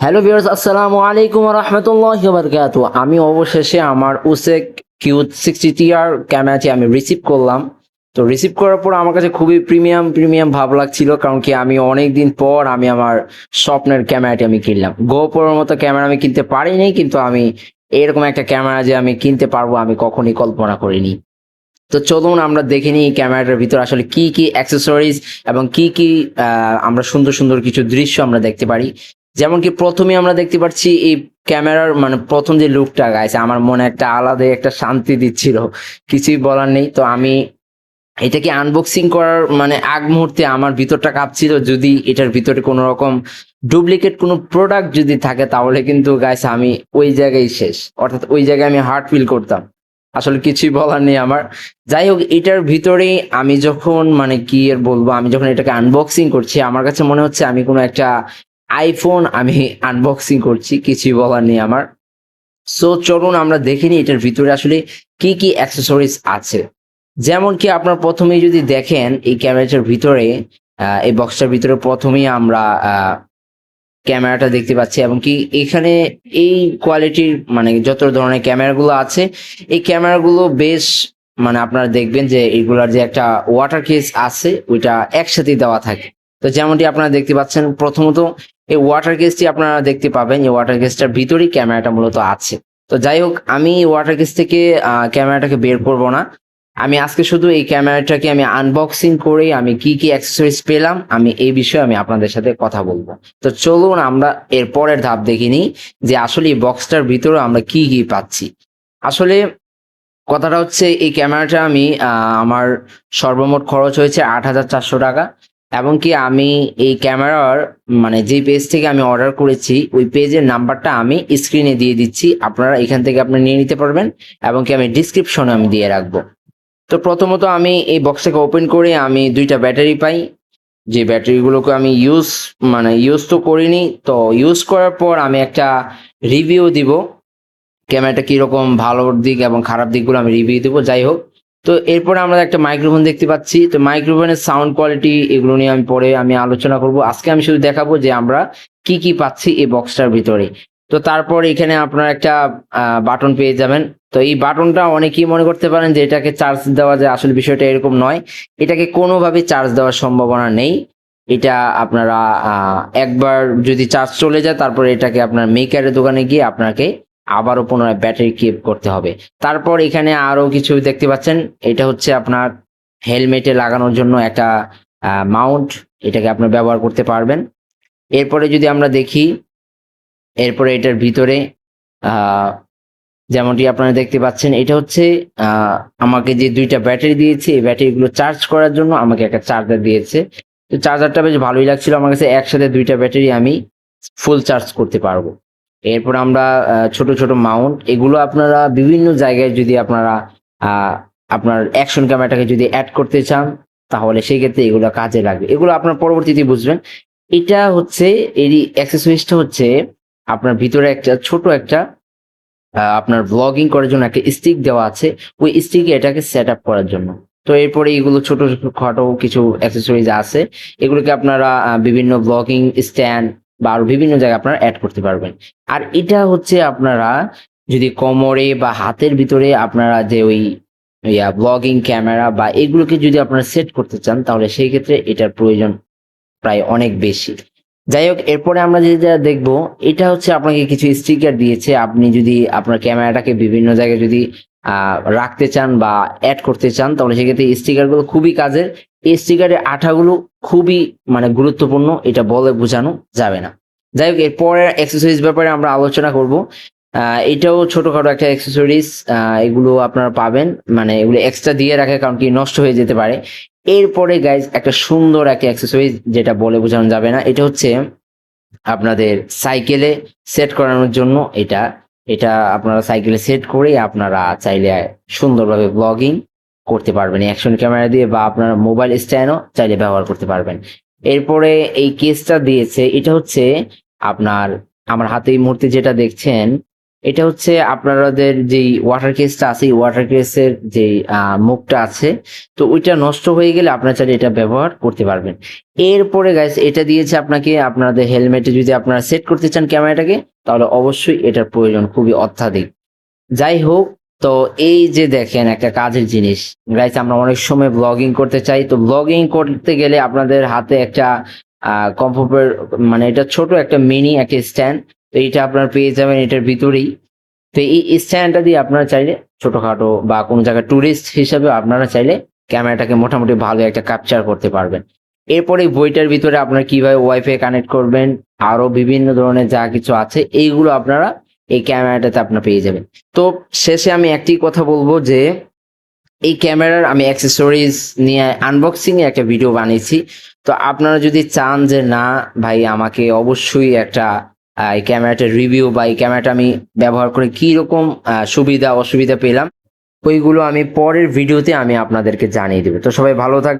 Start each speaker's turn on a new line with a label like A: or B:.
A: Hello viewers আসসালামু আলাইকুম রহমতুল্লাহ বারকাত আমি অবশেষে আমার উসেক কিউ সিক্সটি টিআর ক্যামেরাটি আমি রিসিভ করলাম। তো রিসিভ করার পর আমার কাছে খুবই প্রিমিয়াম প্রিমিয়াম ভাব লাগছিল কারণ কি আমি অনেক দিন পর আমি আমার স্বপ্নের ক্যামেরাটি আমি কিনলাম। গোপরের মতো ক্যামেরা আমি কিনতে পারিনি, কিন্তু আমি এরকম একটা ক্যামেরা যে আমি কিনতে পারব আমি কখনই কল্পনা করিনি। তো চলুন আমরা দেখে নিই ক্যামেরাটার ভিতর আসলে কি কি অ্যাক্সেসরিজ এবং কি কি আমরা সুন্দর সুন্দর কিছু দৃশ্য আমরা দেখতে পারি। যেমন কি প্রথমে আমরা দেখতে পাচ্ছি এই ক্যামেরার মানে প্রথম যে লুকটা গাইছে আমার মনে একটা আলাদা একটা শান্তি দিচ্ছিল। কিছুই বলার নেই। তো আমি এটাকে আনবক্সিং করার মানে আগ মুহূর্তে আমার ভিতরটা কাঁপছিল। যদি এটার ভিতরে কোনো রকম ডুপ্লিকেট কোনো প্রোডাক্ট যদি থাকে, তাহলে কিন্তু গাইছে আমি ওই জায়গায় শেষ। অর্থাৎ ওই জায়গায় আমি হার্ট ফিল করতাম। আসলে কিছুই বলার নেই আমার। যাই হোক, এটার ভিতরেই আমি যখন মানে কি আর বলব, আমি যখন এটাকে আনবক্সিং করছি, আমার কাছে মনে হচ্ছে আমি কোনো একটা আইফোন আমি আনবক্সিং করছি, কিছুই বলার নেই আমার। সো চলুন আমরা দেখিনি এটার ভিতরে আসলে কি কি অ্যাক্সেসরিজ আছে। যেমন কি আপনার প্রথমেই যদি দেখেন এই ক্যামেরাটার ভিতরে এই বক্সটার ভিতরে প্রথমেই আমরা ক্যামেরাটা দেখতে পাচ্ছি এবং কি এখানে এই কোয়ালিটির মানে যত ধরনের ক্যামেরাগুলো আছে, এই ক্যামেরাগুলো বেশ মানে আপনারা দেখবেন যে এগুলার যে একটা ওয়াটার কেস আছে, ওইটা একসাথেই দেওয়া থাকে। তো যেমনটি আপনারা দেখতে পাচ্ছেন, প্রথমত এই ওয়াটার কেসটি আপনারা দেখতে পাবেন। এই ওয়াটার কেসটার ভিতরেই ক্যামেরাটা মূলত আছে। তো যাই হোক, আমি ওয়াটার কেস থেকে ক্যামেরাটাকে বের করব না। আমি আজকে শুধু এই ক্যামেরাটাকে আমি আনবক্সিং করে আমি কি কি অ্যাক্সেসরিজ পেলাম, আমি এই বিষয়ে আমি আপনাদের সাথে কথা বলব। তো চলুন আমরা এর পরের ধাপ দেখে নিই যে আসলে এই বক্সটার ভিতরে আমরা কি কি পাচ্ছি। আসলে কথাটা হচ্ছে, এই ক্যামেরাটা আমি আমার সর্বমোট খরচ হয়েছে আট হাজার চারশো টাকা। এবং কি আমি এই ক্যামেরার মানে যে পেজ থেকে আমি অর্ডার করেছি, ওই পেজের নাম্বারটা আমি স্ক্রিনে দিয়ে দিচ্ছি। আপনারা এখান থেকে আপনি নিয়ে নিতে পারবেন এবং কি আমি ডিসক্রিপশনে আমি দিয়ে রাখব। তো প্রথমত আমি এই বক্সটাকে ওপেন করে আমি দুইটা ব্যাটারি পাই। যে ব্যাটারিগুলোকে আমি ইউজ মানে ইউজ তো করিনি, তো ইউজ করার পর আমি একটা রিভিউ দিব। ক্যামেরাটা কীরকম ভালো দিক এবং খারাপ দিকগুলো আমি রিভিউ দেবো, যাই হোক। তো এরপরে আমরা একটা মাইক্রোফোন দেখতে পাচ্ছি। তো মাইক্রোফোনের সাউন্ড কোয়ালিটি এগুলো নিয়ে আমি পরে আমি আলোচনা করব। আজকে আমি শুধু দেখাবো যে আমরা কি কি পাচ্ছি এই বক্সটার ভিতরে। তো তারপর এখানে আপনার একটা বাটন পেয়ে যাবেন। তো এই বাটনটা অনেকেই মনে করতে পারেন যে এটাকে চার্জ দেওয়া যায় আসলে বিষয়টা এরকম নয়। এটাকে কোনোভাবে চার্জ দেওয়ার সম্ভাবনা নেই। এটা আপনারা একবার যদি চার্জ চলে যায় তারপর এটাকে আপনার মেকারের দোকানে গিয়ে আপনাকে আবারও পুনরায় ব্যাটারি কিপ করতে হবে। তারপর এখানে আরও কিছু দেখতে পাচ্ছেন। এটা হচ্ছে আপনার হেলমেটে লাগানোর জন্য একটা মাউন্ট এটাকে আপনার ব্যবহার করতে পারবেন। এরপরে যদি আমরা দেখি, এরপরে এটার ভিতরে যেমনটি আপনারা দেখতে পাচ্ছেন, এটা হচ্ছে আমাকে যে দুইটা ব্যাটারি দিয়েছে, এই ব্যাটারিগুলো চার্জ করার জন্য আমাকে একটা চার্জার দিয়েছে। তো চার্জারটা বেশ ভালোই লাগছিল। আমার কাছে একসাথে দুইটা ব্যাটারি আমি ফুল চার্জ করতে পারব। এরপর আমরা ছোট ছোট মাউন্ট, এগুলো আপনারা বিভিন্ন জায়গায় যদি আপনারা আপনার অ্যাকশন ক্যামেরাটাকে যদি অ্যাড করতে চান, তাহলে সেই ক্ষেত্রে এগুলো কাজে লাগবে। এগুলো আপনার পরবর্তীতে বুঝবেন। এটা হচ্ছে, এরই অ্যাক্সেসরিজটা হচ্ছে, আপনার ভিতরে একটা ছোট একটা আপনার ব্লগিং করার জন্য একটা স্টিক দেওয়া আছে। ওই স্টিকে এটাকে সেট আপ করার জন্য। তো এরপরে এগুলো ছোট ছোট খাটো কিছু অ্যাক্সেসরিজ আছে। এগুলোকে আপনারা বিভিন্ন ব্লগিং স্ট্যান্ড বা আরও বিভিন্ন জায়গায় আপনারা অ্যাড করতে পারবেন। আর এটা হচ্ছে আপনারা যদি কোমরে বা হাতের ভিতরে আপনারা যে ওই, ইয়া ব্লগিং ক্যামেরা বা এগুলোকে যদি আপনারা সেট করতে চান, তাহলে সেই ক্ষেত্রে এটার প্রয়োজন প্রায় অনেক বেশি। যাই হোক, এরপরে আমরা যেটা দেখব, এটা হচ্ছে আপনাকে কিছু স্টিকার দিয়েছে। আপনি যদি আপনার ক্যামেরাটাকে বিভিন্ন জায়গায় যদি রাখতে চান বা অ্যাড করতে চান, তাহলে সেক্ষেত্রে স্টিকারগুলো খুবই কাজের। এই স্টিকারের আঠাগুলো খুবই মানে গুরুত্বপূর্ণ, এটা বলে বোঝানো যাবে না। যাই হোক এরপরে অ্যাক্সেসরিজ ব্যাপারে আমরা আলোচনা করব। এটাও ছোটখাটো একটা অ্যাক্সেসরিজ এগুলো আপনারা পাবেন মানে এগুলো এক্সট্রা দিয়ে রাখে কারণ কি নষ্ট হয়ে যেতে পারে। এরপরে গাইজ একটা সুন্দর একটা অ্যাক্সেসরিজ যেটা বলে বোঝানো যাবে না, এটা হচ্ছে আপনাদের সাইকেলে সেট করানোর জন্য এটা এটা আপনারা সাইকেলে সেট করে আপনারা চাইলে সুন্দরভাবে ব্লগিং করতে পারবেন। অ্যাকশন ক্যামেরা দিয়ে বা আপনার মোবাইল স্ট্যান্ডও চাইলে ব্যবহার করতে পারবেন। এরপরে এই কেসটা দিয়েছে, এটা হচ্ছে আপনার, আমার হাতে এই মুহূর্তে যেটা দেখছেন এটা হচ্ছে আপনাদের যেই ওয়াটার কেসটা আছে ওয়াটার কেসের যে মুখটা আছে, তো ওইটা নষ্ট হয়ে গেলে আপনারা চাইলে এটা ব্যবহার করতে পারবেন। এরপরে গাইস এটা দিয়েছে আপনাকে, আপনাদের হেলমেটে যদি আপনারা সেট করতে চান ক্যামেরাটাকে, তাহলে অবশ্যই এটার প্রয়োজন খুবই অত্যাধিক। যাই হোক, তো এই যে দেখেন একটা কাজের জিনিস। গাইস আমরা অনেক সময় ব্লগিং করতে চাই, তো ব্লগিং করতে গেলে আপনাদের হাতে একটা কমফোর্টের মানে এটা ছোট একটা মিনি একটা স্ট্যান্ড তো এইটা আপনার পেয়ে যাবেন এটার ভিতরেই। তো এই স্ট্যান্ডটা দিয়ে আপনারা চাইলে ছোটোখাটো বা কোনো জায়গায় ট্যুরিস্ট হিসাবে আপনারা চাইলে ক্যামেরাটাকে মোটামুটি ভালো একটা ক্যাপচার করতে পারবেন। এরপরে বইটার ভিতরে আপনারা কীভাবে ওয়াইফাই কানেক্ট করবেন আরও বিভিন্ন ধরনের যা কিছু আছে, এইগুলো আপনারা এই ক্যামেরাটাতে আপনারা পেয়ে যাবেন। তো শেষে আমি একটি কথা বলব যে, এই ক্যামেরার আমি অ্যাক্সেসরিজ নিয়ে আনবক্সিং এ একটা ভিডিও বানিয়েছি। তো আপনারা যদি চান যে না, ভাই, আমাকে অবশ্যই একটা এই ক্যামেরাটার রিভিউ বা এই ক্যামেরাটা আমি ব্যবহার করে কি রকম সুবিধা, অসুবিধা পেলাম, ওইগুলো আমি পরের ভিডিওতে আমি আপনাদেরকে জানিয়ে দেবো। তো সবাই ভালো থাক